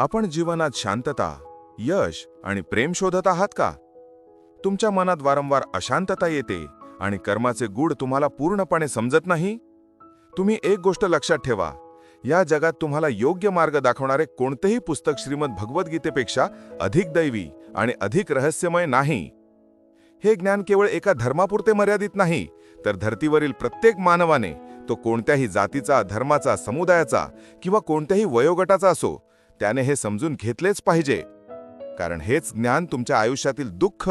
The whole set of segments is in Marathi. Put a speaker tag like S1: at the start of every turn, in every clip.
S1: आपण जीवनात शांतता यश आणि प्रेम शोधत आहात का? तुमच्या मनात वारंवार अशांतता येते आणि कर्माचे गूढ तुम्हाला पूर्णपणे समजत नाही? तुम्ही एक गोष्ट लक्षात ठेवा या जगात तुम्हाला योग्य मार्ग दाखवणारे कोणतेही पुस्तक श्रीमद भगवद्गीतेपेक्षा अधिक दैवी आणि अधिक रहस्यमय नाही. हे ज्ञान केवळ एका धर्मापुरते मर्यादित नाही तर धर्तीवरील प्रत्येक मानवाने तो कोणत्याही जातीचा धर्माचा समुदायाचा किंवा कोणत्याही वयोगटाचा असो त्याने हे समजून घेतलेच पाहिजे. कारण हेच ज्ञान तुमच्या आयुष्यातील दुःख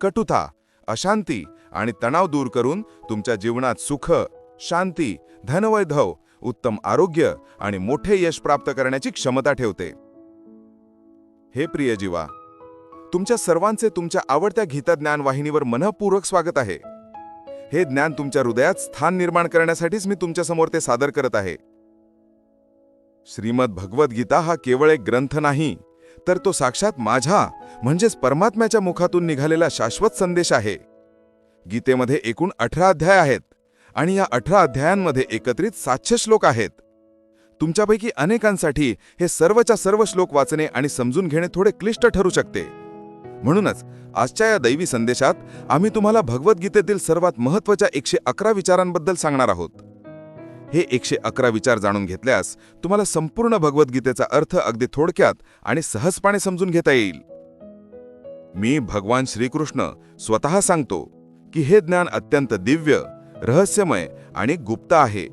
S1: कटुता अशांती आणि तणाव दूर करून तुमच्या जीवनात सुख शांती धनवैधव उत्तम आरोग्य आणि मोठे यश प्राप्त करण्याची क्षमता ठेवते. हे प्रिय जीवा तुमच्या सर्वांचे तुमच्या आवडत्या गीता ज्ञानवाहिनीवर मनपूर्वक स्वागत आहे. हे ज्ञान तुमच्या हृदयात स्थान निर्माण करण्यासाठीच मी तुमच्यासमोर ते सादर करत आहे. श्रीमद भगवद्गीता हा केवळ एक ग्रंथ नाही तर तो साक्षात माझा म्हणजेच परमात्म्याच्या मुखातून निघालेला शाश्वत संदेश आहे. गीतेमध्ये एकूण अठरा अध्याय आहेत आणि या अठरा अध्यायांमध्ये एकत्रित सातशे श्लोक आहेत. तुमच्यापैकी अनेकांसाठी हे सर्वच्या सर्व श्लोक वाचणे आणि समजून घेणे थोडे क्लिष्ट ठरू शकते. म्हणूनच आजच्या या दैवी संदेशात आम्ही तुम्हाला भगवद्गीतेतील सर्वात महत्त्वाच्या एकशे अकरा विचारांबद्दल सांगणार आहोत. हे एकशे अकरा विचार जाणून घेतल्यास तुम्हाला संपूर्ण भगवद्गीतेचा अर्थ अगदी थोडक्यात आणि सहजपणे समजून घेता येईल. मी भगवान श्रीकृष्ण स्वतः सांगतो की हे ज्ञान अत्यंत दिव्य रहस्यमय आणि गुप्त आहे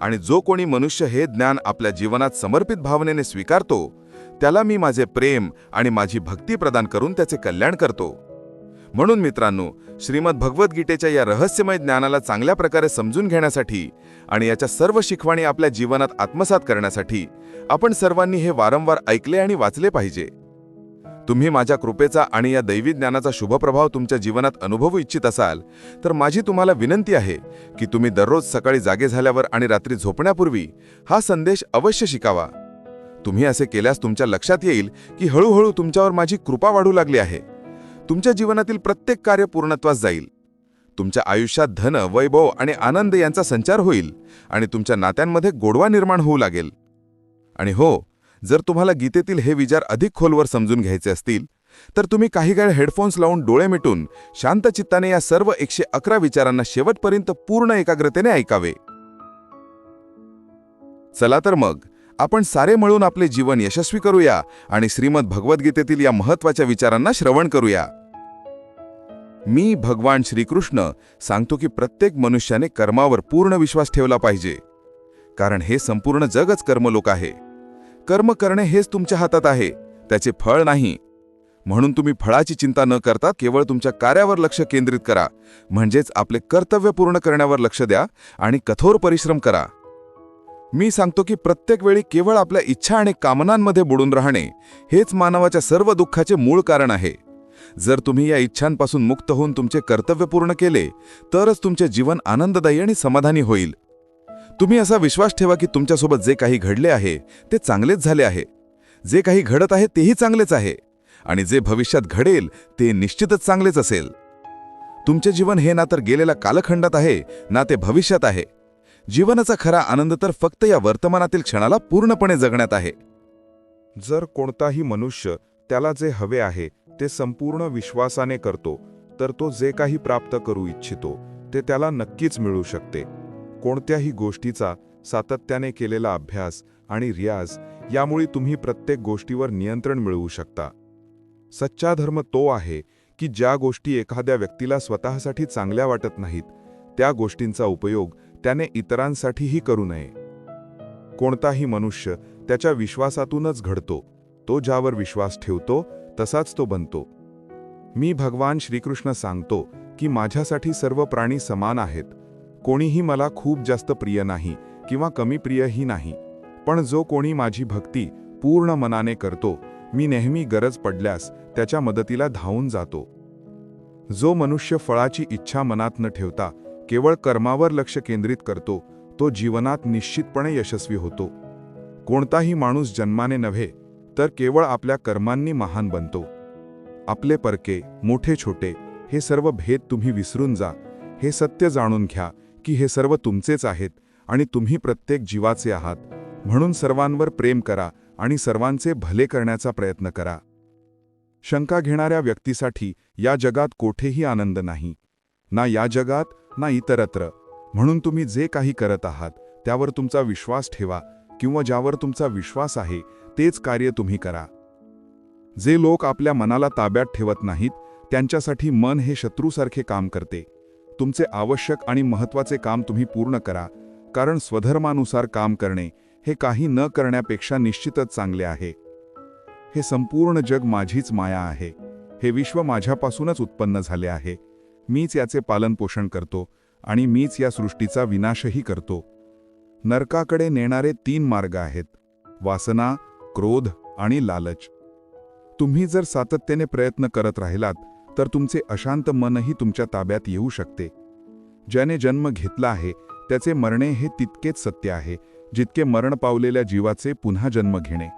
S1: आणि जो कोणी मनुष्य हे ज्ञान आपल्या जीवनात समर्पित भावनेने स्वीकारतो त्याला मी माझे प्रेम आणि माझी भक्ती प्रदान करून त्याचे कल्याण करतो. म्हणून मित्रांनो श्रीमद भगवद्गीतेच्या या रहस्यमय ज्ञानाला चांगल्या प्रकारे समजून घेण्यासाठी आणि याच्या सर्व शिकवाणी आपल्या जीवनात आत्मसात करण्यासाठी आपण सर्वांनी हे वारंवार ऐकले आणि वाचले पाहिजे. तुम्ही माझ्या कृपेचा आणि या दैवी ज्ञानाचा शुभप्रभाव तुमच्या जीवनात अनुभवू इच्छित असाल तर माझी तुम्हाला विनंती आहे की तुम्ही दररोज सकाळी जागे झाल्यावर आणि रात्री झोपण्यापूर्वी हा संदेश अवश्य शिकावा. तुम्ही असे केल्यास तुमच्या लक्षात येईल की हळूहळू तुमच्यावर माझी कृपा वाढू लागली आहे. तुमच्या जीवनातील प्रत्येक कार्य पूर्णत्वास जाईल. तुमच्या आयुष्यात धन वैभव आणि आनंद यांचा संचार होईल आणि तुमच्या नात्यांमध्ये गोडवा निर्माण होऊ लागेल. आणि हो जर तुम्हाला गीतेतील हे विचार अधिक खोलवर समजून घ्यायचे असतील तर तुम्ही काही काळ हेडफोन्स लावून डोळे मिटून शांत चित्ताने या सर्व एकशे अकरा विचारांना शेवटपर्यंत पूर्ण एकाग्रतेने ऐकावे. चला तर मग आपण सारे मिळून आपले जीवन यशस्वी करूया आणि श्रीमद भगवद्गीतेतील या महत्त्वाच्या विचारांना श्रवण करूया. मी भगवान श्रीकृष्ण सांगतो की प्रत्येक मनुष्याने कर्मावर पूर्ण विश्वास ठेवला पाहिजे. कारण हे संपूर्ण जगच कर्मलोक आहे. कर्म करणे हेच तुमच्या हातात आहे. त्याचे फळ नाही. म्हणून तुम्ही फळाची चिंता न करता केवळ तुमच्या कार्यावर लक्ष केंद्रित करा. म्हणजेच आपले कर्तव्य पूर्ण करण्यावर लक्ष द्या आणि कठोर परिश्रम करा. मी सांगतो की प्रत्येक वेळी केवळ आपल्या इच्छा आणि कामनांमध्ये बुडून राहणे हेच मानवाच्या सर्व दुःखाचे मूळ कारण आहे. जर तुम्ही या इच्छांपासून मुक्त होऊन तुमचे कर्तव्य पूर्ण केले तरच तुमचे जीवन आनंददायी आणि समाधानी होईल. तुम्ही असा विश्वास ठेवा की तुमच्यासोबत जे काही घडले आहे ते चांगलेच झाले आहे. जे काही घडत आहे तेही चांगलेच आहे. आणि जे भविष्यात घडेल ते निश्चितच चांगलेच असेल. तुमचे जीवन हे ना तर गेलेल्या कालखंडात आहे ना ते भविष्यात आहे. जीवनाचा खरा आनंद तर फक्त या वर्तमानातील क्षणाला पूर्णपणे जगण्यात आहे.
S2: जर कोणताही मनुष्य त्याला जे हवे आहे ते संपूर्ण विश्वासाने करतो तर तो जे काही प्राप्त करू इच्छितो ते त्याला नक्कीच मिळू शकते. कोणत्याही गोष्टीचा सातत्याने केलेला अभ्यास आणि रियाज यामुळे तुम्ही प्रत्येक गोष्टीवर नियंत्रण मिळवू शकता. सच्चा धर्म तो आहे की ज्या गोष्टी एखाद्या व्यक्तीला स्वतःसाठी चांगल्या वाटत नाहीत त्या गोष्टींचा उपयोग त्याने इतरांसाठीही करू नये. कोणताही मनुष्य त्याच्या विश्वासातूनच घडतो तो ज्यावर विश्वास ठेवतो तसाच तो बनतो. मी भगवान श्रीकृष्ण सांगतो की माझ्यासाठी सर्व प्राणी समान आहेत. कोणीही मला खूप जास्त प्रिय नाही किंवा कमी प्रियही नाही. पण जो कोणी माझी भक्ती पूर्ण मनाने करतो मी नेहमी गरज पडल्यास त्याच्या मदतीला धावून जातो. जो मनुष्य फळाची इच्छा मनात न ठेवता केवळ कर्मावर लक्ष केंद्रित करतो तो जीवनात निश्चितपणे यशस्वी होतो. कोणताही माणूस जन्माने नव्हे तर केवळ आपल्या कर्मांनी महान बनतो. आपले परके मोठे छोटे हे सर्व भेद तुम्ही विसरून जा. हे सत्य जाणून घ्या की हे सर्व तुमचेच आहेत आणि तुम्ही प्रत्येक जीवाचे आहात. म्हणून सर्वांवर प्रेम करा आणि सर्वांचे भले करण्याचा प्रयत्न करा. शंका घेणाऱ्या व्यक्तीसाठी या जगात कोठेही आनंद नाही. ना या जगात ना इतरत्र. म्हणून तुम्ही जे काही करत आहात त्यावर तुमचा विश्वास ठेवा किंवा ज्यावर तुमचा विश्वास आहे तेच कार्य तुम्ही करा. जे लोक आपल्या मनाला ताब्यात ठेवत नाहीत त्यांच्यासाठी मन हे शत्रूसारखे काम करते. तुमचे आवश्यक आणि महत्त्वाचे काम तुम्ही पूर्ण करा कारण स्वधर्मानुसार काम करणे हे काही न करण्यापेक्षा निश्चितच चांगले आहे. हे संपूर्ण जग माझीच माया आहे. हे विश्व माझ्यापासूनच उत्पन्न झाले आहे. मीच याचे पालनपोषण करतो आणि मीच या सृष्टीचा विनाशही करतो. नरकाकडे नेणारे तीन मार्ग आहेत वासना क्रोध आणि लालच. तुम्ही जर सातत्याने प्रयत्न करत राहिलात तर तुमचे अशांत मनही तुमच्या ताब्यात येऊ शकते. ज्याने जन्म घेतला आहे त्याचे मरणे हे तितकेच सत्य आहे जितके मरण पावलेल्या जीवाचे पुन्हा जन्म घेणे.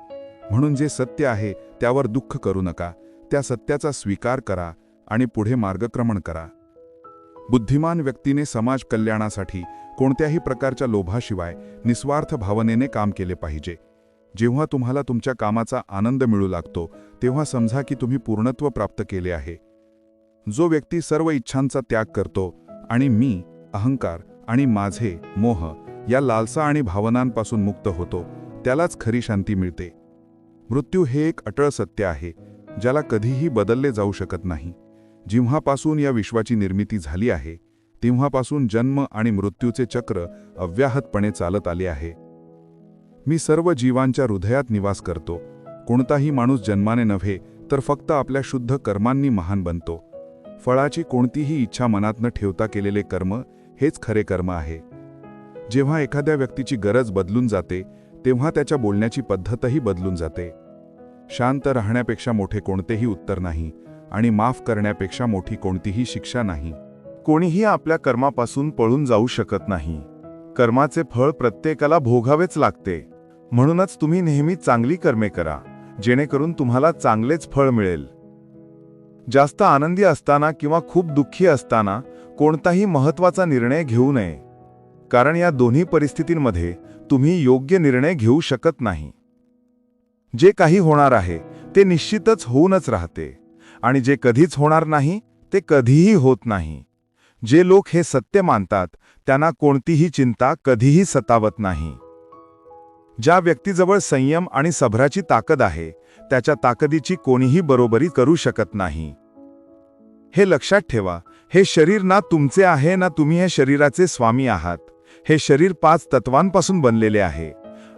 S2: म्हणून जे सत्य आहे त्यावर दुःख करू नका त्या सत्याचा स्वीकार करा आणि पुढे मार्गक्रमण करा. बुद्धिमान व्यक्तीने समाज कल्याणासाठी कोणत्याही प्रकारच्या लोभाशिवाय निस्वार्थ भावनेने काम केले पाहिजे. जेव्हा तुम्हाला तुमच्या कामाचा आनंद मिळू लागतो तेव्हा समजा की तुम्ही पूर्णत्व प्राप्त केले आहे. जो व्यक्ती सर्व इच्छांचा त्याग करतो आणि मी अहंकार आणि माझे मोह या लालसा आणि भावनांपासून मुक्त होतो त्यालाच खरी शांती मिळते. मृत्यू हे एक अटळ सत्य आहे ज्याला कधीही बदलले जाऊ शकत नाही. जेव्हापासून या विश्वाची निर्मिती झाली आहे तेव्हापासून जन्म आणि मृत्यूचे चक्र अव्याहतपणे चालत आले आहे. मी सर्व जीवांच्या हृदयात निवास करतो. कोणताही माणूस जन्माने नव्हे तर फक्त आपल्या शुद्ध कर्मांनी महान बनतो. फळाची कोणतीही इच्छा मनात न ठेवता केलेले कर्म हेच खरे कर्म आहे. जेव्हा एखाद्या व्यक्तीची गरज बदलून जाते तेव्हा त्याच्या बोलण्याची पद्धतही बदलून जाते. शांत राहण्यापेक्षा मोठे कोणतेही उत्तर नाही. आणि माफ करण्यापेक्षा मोठी कोणतीही शिक्षा नाही.
S1: कोणीही आपल्या कर्मापासून पळून जाऊ शकत नाही. कर्माचे फळ प्रत्येकाला भोगावेच लागते. म्हणूनच तुम्ही नेहमी चांगली कर्मे करा जेणेकरून तुम्हाला चांगलेच फळ मिळेल. जास्त आनंदी असताना किंवा खूप दुःखी असताना कोणताही महत्त्वाचा निर्णय घेऊ नये. कारण या दोन्ही परिस्थितींमध्ये तुम्ही योग्य निर्णय घेऊ शकत नाही. जे काही होणार आहे ते निश्चितच होऊनच राहते. आणि जे कधीच होणार नाही ते कधीही होत नाही. जे लोक हे सत्य मानतात त्यांना कोणतीही चिंता कधीही सतावत नाही. ज्या व्यक्तीजवळ संयम आणि सभराची ताकद आहे त्याच्या ताकदीची कोणीही बरोबरी करू शकत नाही. हे लक्षात ठेवा हे शरीर ना तुमचे आहे ना तुम्ही हे शरीराचे स्वामी आहात. हे शरीर पाच तत्वांपासून बनलेले आहे.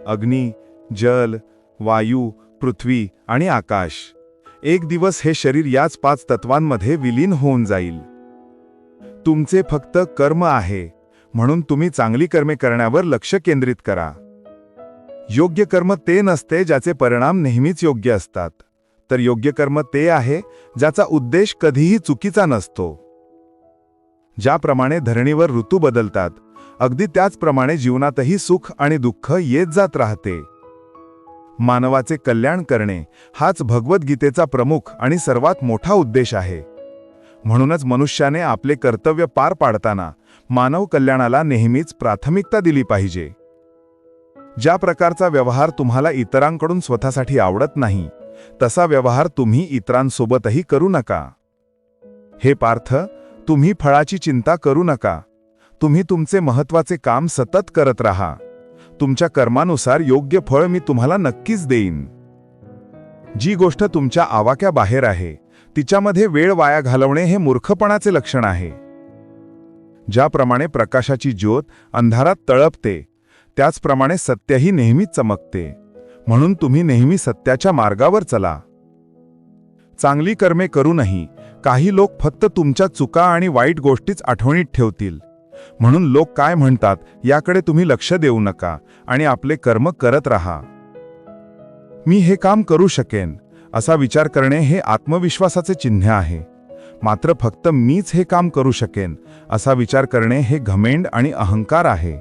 S1: अग्नी जल वायू पृथ्वी आणि आकाश. एक दिवस हे शरीर याच पाच तत्वांमध्ये विलीन होऊन जाईल. तुमचे फक्त कर्म आहे म्हणून तुम्ही चांगली कर्मे करण्यावर लक्ष केंद्रित करा. योग्य कर्म ते नसते ज्याचे परिणाम नेहमीच योग्य असतात. तर योग्य कर्म ते आहे ज्याचा उद्देश कधीही चुकीचा नसतो. ज्याप्रमाणे धरणीवर ऋतू बदलतात अगदी त्याचप्रमाणे जीवनातही सुख आणि दुःख येत जात राहते. मानवाचे कल्याण करणे हाच भगवद्गीतेचा प्रमुख आणि सर्वात मोठा उद्देश आहे. म्हणूनच मनुष्याने आपले कर्तव्य पार पाडताना मानव कल्याणाला नेहमीच प्राथमिकता दिली पाहिजे. ज्या प्रकारचा व्यवहार तुम्हाला इतरांकडून स्वतःसाठी आवडत नाही तसा व्यवहार तुम्ही इतरांसोबतही करू नका. हे पार्थ तुम्ही फळाची चिंता करू नका. तुम्ही तुमचे महत्त्वाचे काम सतत करत राहा. तुमच्या कर्मानुसार योग्य फळ मी तुम्हाला नक्कीच देईन. जी गोष्ट तुमच्या आवाक्या बाहेर आहे तिच्यामध्ये वेळ वाया घालवणे हे मूर्खपणाचे लक्षण आहे. ज्याप्रमाणे प्रकाशाची ज्योत अंधारात तळपते त्याचप्रमाणे सत्यही नेहमीच चमकते. म्हणून तुम्ही नेहमी सत्याच्या मार्गावर चला. चांगली कर्मे करूनही काही लोक फक्त तुमच्या चुका आणि वाईट गोष्टीच आठवणीत ठेवतील. म्हणून लोक काय म्हणतात याकडे तुम्ही लक्ष देऊ नका आणि आपले कर्म करत राहा. मी हे काम करू शकेन असा विचार करणे हे आत्मविश्वासाचे चिन्ह आहे. मात्र फक्त मीच हे काम करू शकेन असा विचार करणे हे घमेंड आणि अहंकार आहे.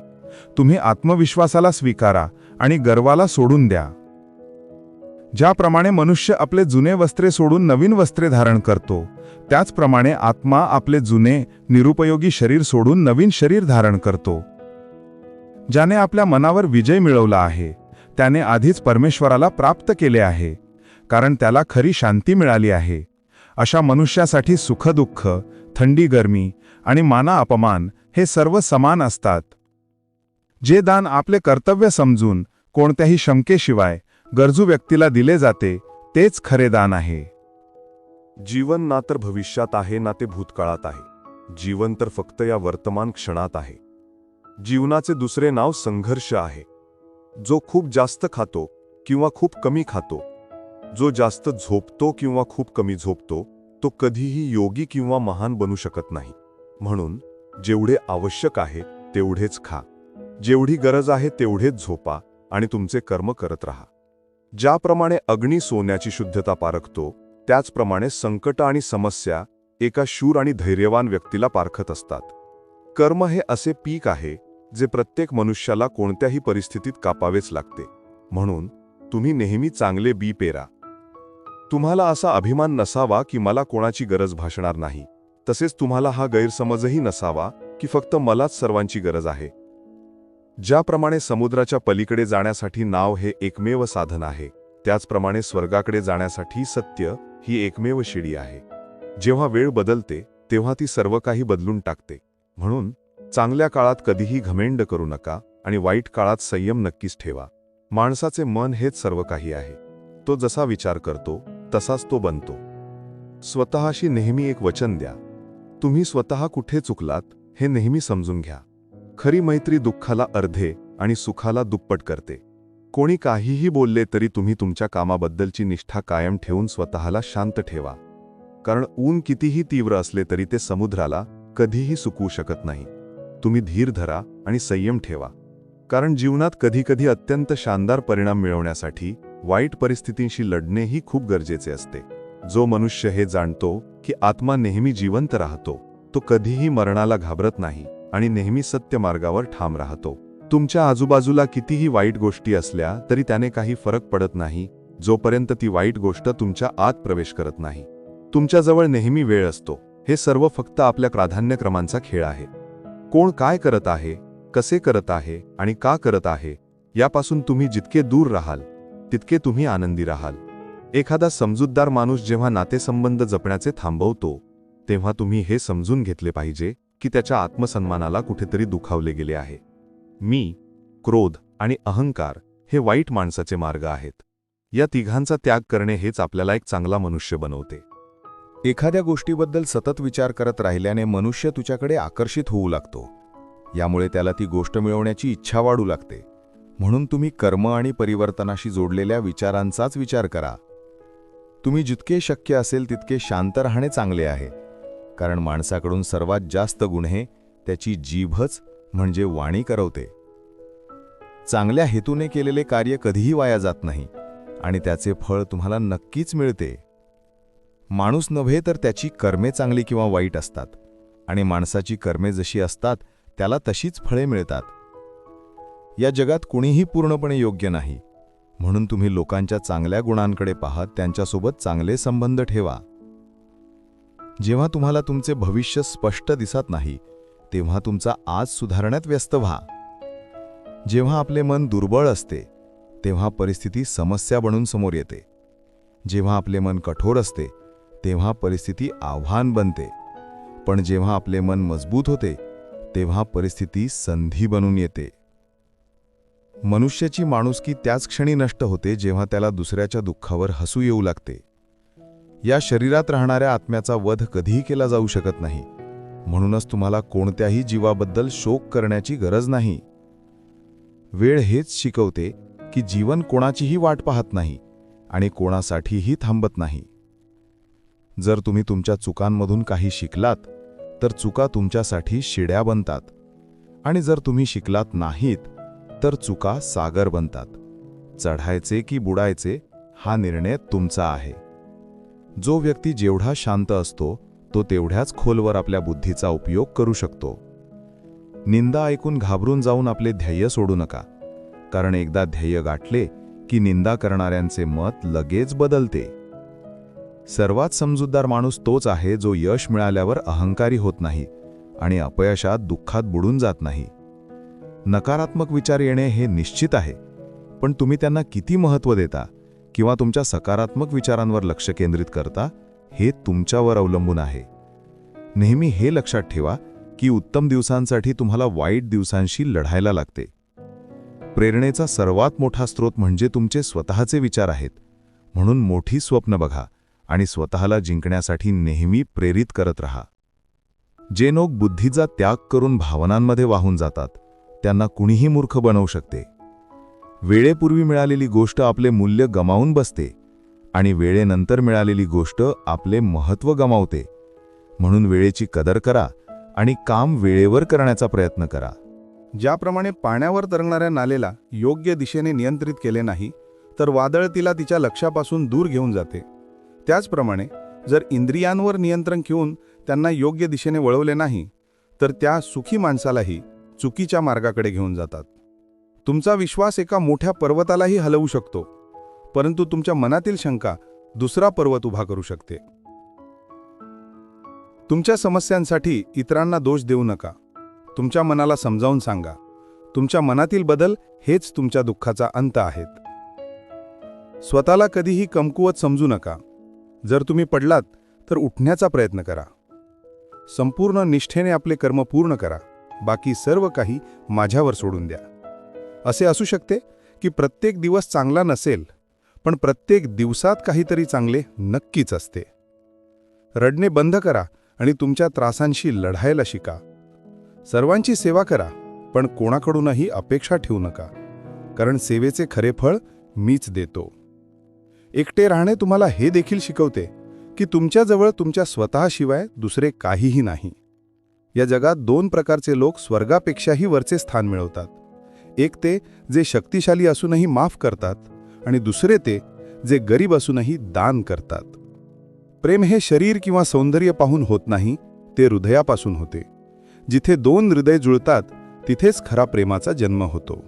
S1: तुम्ही आत्मविश्वासाला स्वीकारा आणि गर्वाला सोडून द्या. ज्याप्रमाणे मनुष्य आपले जुने वस्त्रे सोडून नवीन वस्त्रे धारण करतो त्याचप्रमाणे आत्मा आपले जुने निरुपयोगी शरीर सोडून नवीन शरीर धारण करतो. ज्याने आपल्या मनावर विजय मिळवला आहे
S3: त्याने आधीच परमेश्वराला प्राप्त केले आहे कारण त्याला खरी शांती मिळाली आहे. अशा मनुष्यासाठी सुखदुःख थंडी गरमी आणि माना अपमान हे सर्व समान असतात. जे दान आपले कर्तव्य समजून कोणत्याही शंकेशिवाय गरजू व्यक्तीला दिले जाते तेच खरे दान आहे.
S1: जीवन ना तर भविष्यात आहे ना ते भूतकाळात आहे. जीवन तर फक्त या वर्तमान क्षणात आहे. जीवनाचे दुसरे नाव संघर्ष आहे. जो खूप जास्त खातो किंवा खूप कमी खातो. जो जास्त झोपतो किंवा खूप कमी झोपतो तो कधीही योगी किंवा महान बनू शकत नाही. म्हणून जेवढे आवश्यक आहे तेवढेच खा. जेवढी गरज आहे तेवढेच झोपा आणि तुमचे कर्म करत राहा. ज्याप्रमाणे अग्नी सोन्याची शुद्धता पारखतो त्याचप्रमाणे संकट आणि समस्या एका शूर आणि धैर्यवान व्यक्तीला पारखत असतात. कर्म हे असे पीक आहे जे प्रत्येक मनुष्याला कोणत्याही परिस्थितीत कापावेच लागते. म्हणून तुम्ही नेहमी चांगले बी पेरा. तुम्हाला असा अभिमान नसावा की मला कोणाची गरज भासणार नाही. तसेच तुम्हाला हा गैरसमजही नसावा की फक्त मलाच सर्वांची गरज आहे. ज्याप्रमाणे समुद्राच्या पलीकडे जाण्यासाठी नाव हे एकमेव साधन आहे त्याचप्रमाणे स्वर्गाकडे जाण्यासाठी सत्य ही एकमेव शिडी आहे. जेव्हा वेळ बदलते तेव्हा ती सर्व काही बदलून टाकते. म्हणून चांगल्या काळात कधीही घमेंड करू नका आणि वाईट काळात संयम नक्कीच ठेवा. माणसाचे मन हेच सर्व काही आहे. तो जसा विचार करतो तसाच तो बनतो. स्वतःशी नेहमी एक वचन द्या. तुम्ही स्वतः कुठे चुकलात हे नेहमी समजून घ्या. खरी मैत्री दुःखाला अर्धे आणि सुखाला दुप्पट करते. कोणी काहीही बोलले तरी तुम्ही तुमच्या कामाबद्दलची निष्ठा कायम ठेवून स्वतःला शांत ठेवा. कारण ऊन कितीही तीव्र असले तरी ते समुद्राला कधीही सुकवू शकत नाही. तुम्ही धीर धरा आणि संयम ठेवा. कारण जीवनात कधीकधी अत्यंत शानदार परिणाम मिळवण्यासाठी वाईट परिस्थितींशी लढणेही खूप गरजेचे असते. जो मनुष्य हे जाणतो की आत्मा नेहमी जिवंत राहतो तो कधीही मरणाला घाबरत नाही. आणि नेहमी सत्य मार्गावर ठाम राहतो. तुमच्या आजूबाजूला कितीही वाईट गोष्टी असल्या तरी त्याने काही फरक पडत नाही जोपर्यंत ती वाईट गोष्ट तुमच्या आत प्रवेश करत नाही. तुमच्याजवळ नेहमी वेळ असतो. हे सर्व फक्त आपल्या प्राधान्यक्रमांचा खेळ आहे. कोण काय करत आहे कसे करत आहे आणि का करत आहे यापासून तुम्ही जितके दूर राहाल तितके तुम्ही आनंदी राहाल. एखादा समजूतदार माणूस जेव्हा नातेसंबंध जपण्याचे थांबवतो तेव्हा तुम्ही हे समजून घेतले पाहिजे की त्याच्या आत्मसन्मानाला कुठेतरी दुखावले गेले आहे. मी क्रोध आणि अहंकार हे वाईट माणसाचे मार्ग आहेत. या तिघांचा त्याग करणे हेच आपल्याला एक चांगला मनुष्य बनवते.
S3: एखाद्या गोष्टीबद्दल सतत विचार करत राहिल्याने मनुष्य तुझ्याकडे आकर्षित होऊ लागतो. यामुळे त्याला ती गोष्ट मिळवण्याची इच्छा वाढू लागते. म्हणून तुम्ही कर्म आणि परिवर्तनाशी जोडलेल्या विचारांचाच विचार करा. तुम्ही जितके शक्य असेल तितके शांत राहणे चांगले आहे. कारण माणसाकडून सर्वात जास्त गुन्हे त्याची जीभच म्हणजे वाणी करवते. चांगल्या हेतूने केलेले कार्य कधीही वाया जात नाही आणि त्याचे फळ तुम्हाला नक्कीच मिळते. माणूस नव्हे तर त्याची कर्मे चांगली किंवा वाईट असतात आणि माणसाची कर्मे जशी असतात त्याला तशीच फळे मिळतात. या जगात कुणीही पूर्णपणे योग्य नाही. म्हणून तुम्ही लोकांच्या चांगल्या गुणांकडे पाहत त्यांच्यासोबत चांगले संबंध ठेवा. जेव्हा तुम्हाला तुमचे भविष्य स्पष्ट दिसत नाही तेव्हा तुमचा आज सुधारण्यात व्यस्त व्हा. जेव्हा आपले मन दुर्बळ असते तेव्हा परिस्थिती समस्या बनून समोर येते. जेव्हा आपले मन कठोर असते तेव्हा परिस्थिती आव्हान बनते. पण जेव्हा आपले मन मजबूत होते तेव्हा परिस्थिती संधी बनून येते. मनुष्याची माणुसकी त्याच क्षणी नष्ट होते जेव्हा त्याला दुसऱ्याच्या दुःखावर हसू येऊ लागते. या शरीरात राहणाऱ्या आत्म्याचा वध कधीही केला जाऊ शकत नाही. म्हणूनच तुम्हाला कोणत्याही जीवाबद्दल शोक करण्याची गरज नाही. वेळ हेच शिकवते की जीवन कोणाचीही वाट पाहत नाही आणि कोणासाठीही थांबत नाही. जर तुम्ही तुमच्या चुकांमधून काही शिकलात तर चुका तुमच्यासाठी शिड्या बनतात. आणि जर तुम्ही शिकलात नाहीत तर चुका सागर बनतात. चढायचे की बुडायचे हा निर्णय तुमचा आहे. जो व्यक्ती जेवढा शांत असतो तो तेवढ्याच खोलवर आपल्या बुद्धीचा उपयोग करू शकतो. निंदा ऐकून घाबरून जाऊन आपले ध्येय सोडू नका. कारण एकदा ध्येय गाठले की निंदा करणाऱ्यांचे मत लगेच बदलते. सर्वात समजूतदार माणूस तोच आहे जो यश मिळाल्यावर अहंकारी होत नाही आणि अपयशात दुःखात बुडून जात नाही. नकारात्मक विचार येणे हे निश्चित आहे
S1: पण तुम्ही त्यांना किती महत्त्व देता? किंवा तुमच्या सकारात्मक विचारांवर लक्ष केंद्रित करता हे तुमच्यावर अवलंबून आहे. नेहमी हे लक्षात ठेवा की उत्तम दिवसांसाठी तुम्हाला वाईट दिवसांशी लढायला लागते. प्रेरणेचा सर्वात मोठा स्रोत म्हणजे तुमचे स्वतःचे विचार आहेत. म्हणून मोठी स्वप्न बघा आणि स्वतःला जिंकण्यासाठी नेहमी प्रेरित करत रहा. जे लोक बुद्धीचा त्याग करून भावनांमध्ये वाहून जातात त्यांना कुणीही मूर्ख बनवू शकते. वेळेपूर्वी मिळालेली गोष्ट आपले मूल्य गमावून बसते आणि वेळेनंतर मिळालेली गोष्ट आपले महत्त्व गमावते. म्हणून वेळेची कदर करा आणि काम वेळेवर करण्याचा प्रयत्न करा.
S4: ज्याप्रमाणे पाण्यावर तरंगणाऱ्या नालेला योग्य दिशेने नियंत्रित केले नाही तर वादळ तिला तिच्या लक्षापासून दूर घेऊन जाते. त्याचप्रमाणे जर इंद्रियांवर नियंत्रण घेऊन त्यांना योग्य दिशेने वळवले नाही तर त्या सुखी माणसालाही चुकीच्या मार्गाकडे घेऊन जातात. तुमचा विश्वास एका मोठ्या पर्वतालाही हलवू शकतो. परंतु तुमच्या मनातील शंका दुसरा पर्वत उभा करू शकते. तुमच्या समस्यांसाठी इतरांना दोष देऊ नका. तुमच्या मनाला समजावून सांगा. तुमच्या मनातील बदल हेच तुमच्या दुःखाचा अंत आहेत. स्वतःला कधीही कमकुवत समजू नका. जर तुम्ही पडलात तर उठण्याचा प्रयत्न करा. संपूर्ण निष्ठेने आपले कर्म पूर्ण करा. बाकी सर्व काही माझ्यावर सोडून द्या. असे असू शकते की प्रत्येक दिवस चांगला नसेल पण प्रत्येक दिवसात काहीतरी चांगले नक्कीच असते. रडणे बंद करा आणि तुमच्या त्रासांशी लढायला शिका. सर्वांची सेवा करा पण कोणाकडूनही अपेक्षा ठेवू नका कारण सेवेचे खरे फळ मीच देतो. एकटे राहणे तुम्हाला हे देखील शिकवते की तुमच्याजवळ तुमच्या स्वतःशिवाय दुसरे काहीही नाही. या जगात दोन प्रकारचे लोक स्वर्गापेक्षाही वरचे स्थान मिळवतात. एक ते जे शक्तिशाली असूनही माफ करतात आणि दुसरे ते जे गरीब असूनही दान करतात. प्रेम हे शरीर किंवा सौंदर्य पाहून होत नाही ते हृदयापासून होते. जिथे दोन हृदय जुळतात तिथेच खरा प्रेमाचा जन्म होतो.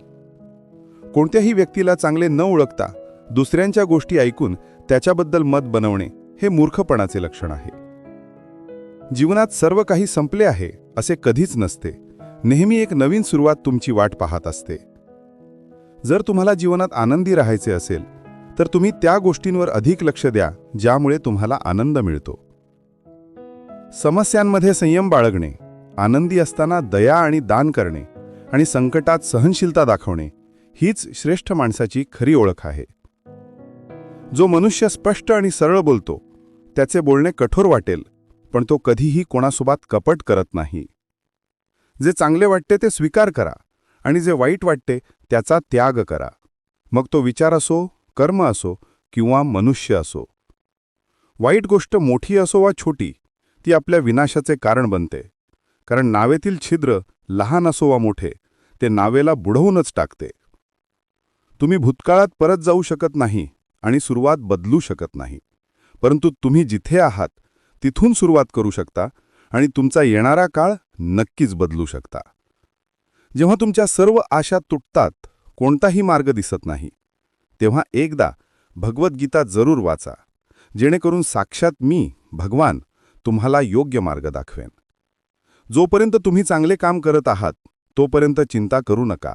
S4: कोणत्याही व्यक्तीला चांगले न ओळखता दुसऱ्यांच्या गोष्टी ऐकून त्याच्याबद्दल मत बनवणे हे मूर्खपणाचे लक्षण आहे. जीवनात सर्व काही संपले आहे असे कधीच नसते. नेहमी एक नवीन सुरुवात तुमची वाट पाहत असते. जर तुम्हाला जीवनात आनंदी राहायचे असेल तर तुम्ही त्या गोष्टींवर अधिक लक्ष द्या ज्यामुळे तुम्हाला आनंद मिळतो. समस्यांमध्ये संयम बाळगणे आनंदी असताना दया आणि दान करणे आणि संकटात सहनशीलता दाखवणे हीच श्रेष्ठ माणसाची खरी ओळख आहे. जो मनुष्य स्पष्ट आणि सरळ बोलतो त्याचे बोलणे कठोर वाटेल पण तो कधीही कोणासोबत कपट करत नाही. जे चांगले वाटते ते स्वीकार करा आणि जे वाईट वाटते त्याचा त्याग करा. मग तो विचार असो कर्म असो किंवा मनुष्य असो. वाईट गोष्ट मोठी असो वा छोटी ती आपल्या विनाशाचे कारण बनते. कारण नावेतील छिद्र लहान असो वा मोठे ते नावेला बुडवूनच टाकते. तुम्ही भूतकाळात परत जाऊ शकत नाही आणि सुरुवात बदलू शकत नाही. परंतु तुम्ही जिथे आहात तिथून सुरुवात करू शकता आणि तुमचा येणारा काळ नक्कीच बदलू शकता. जेव्हा तुमच्या सर्व आशा तुटतात कोणताही मार्ग दिसत नाही तेव्हा एकदा भगवद्गीता जरूर वाचा जेणेकरून साक्षात मी भगवान तुम्हाला योग्य मार्ग दाखवेन. जोपर्यंत तुम्ही चांगले काम करत आहात तोपर्यंत चिंता करू नका.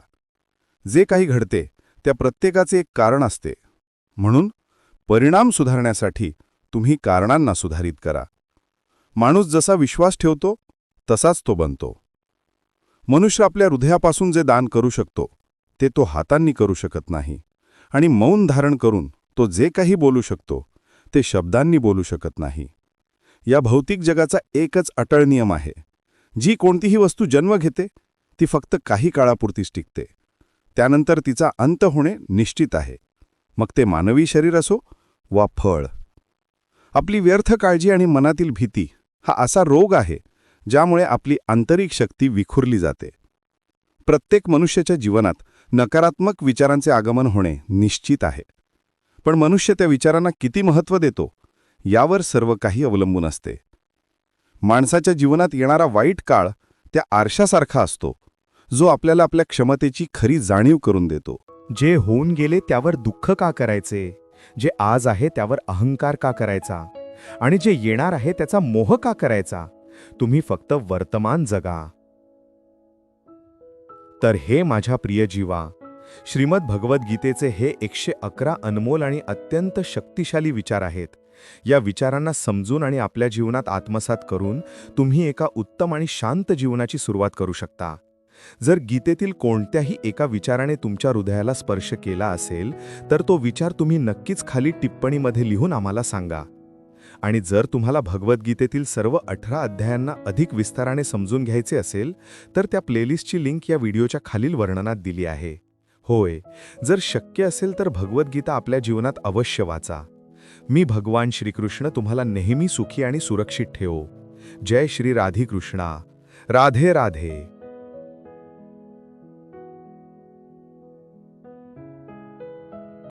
S4: जे काही घडते त्या प्रत्येकाचे एक कारण असते. म्हणून परिणाम सुधारण्यासाठी तुम्ही कारणांना सुधारित करा. माणूस जसा विश्वास ठेवतो तसाच तो बनतो. मनुष्य आपल्या हृदयापासून जे दान करू शकतो ते तो हातांनी करू शकत नाही. आणि मौन धारण करून तो जे काही बोलू शकतो ते शब्दांनी बोलू शकत नाही. या भौतिक जगाचा एकच अटळ नियम आहे. जी कोणतीही वस्तू जन्म घेते ती फक्त काही काळापुरतीच टिकते. त्यानंतर तिचा अंत होणे निश्चित आहे. मग ते मानवी शरीर असो वा फळ. आपली व्यर्थ काळजी आणि मनातील भीती हा असा रोग आहे ज्यामुळे आपली आंतरिक शक्ती विखुरली जाते. प्रत्येक मनुष्याच्या जीवनात नकारात्मक विचारांचे आगमन होणे निश्चित आहे. पण मनुष्य त्या विचारांना किती महत्त्व देतो यावर सर्व काही अवलंबून असते. माणसाच्या जीवनात येणारा वाईट काळ त्या आरशासारखा असतो जो आपल्याला आपल्या क्षमतेची खरी जाणीव करून देतो.
S5: जे होऊन गेले त्यावर दुःख का करायचे? जे आज आहे त्यावर अहंकार का करायचा? आणि जे येणार आहे त्याचा मोह का करायचा? तुम्ही फक्त वर्तमान जगा. तर हे माझ्या प्रिय जीवा
S1: श्रीमद भगवद्गीतेचे हे एकशे अकरा अनमोल आणि अत्यंत शक्तिशाली विचार आहेत. या विचारांना समजून आणि आपल्या जीवनात आत्मसात करून तुम्ही एका उत्तम आणि शांत जीवनाची सुरुवात करू शकता. जर गीतेतील कोणत्याही एका विचाराने तुमच्या हृदयाला स्पर्श केला असेल तर तो विचार तुम्ही नक्कीच खाली टिप्पणीमध्ये लिहून आम्हाला सांगा. आणि जर तुम्हाला भगवद्गीतेतील सर्व अठरा अध्यायांना अधिक विस्ताराने समजून घ्यायचे असेल तर त्या प्लेलिस्टची लिंक या व्हिडिओच्या खालील वर्णनात दिली आहे. होय जर शक्य असेल तर भगवद्गीता आपल्या जीवनात अवश्य वाचा. मी भगवान श्रीकृष्ण तुम्हाला नेहमी सुखी आणि सुरक्षित ठेवो. जय श्री राधीकृष्णा. राधे राधे.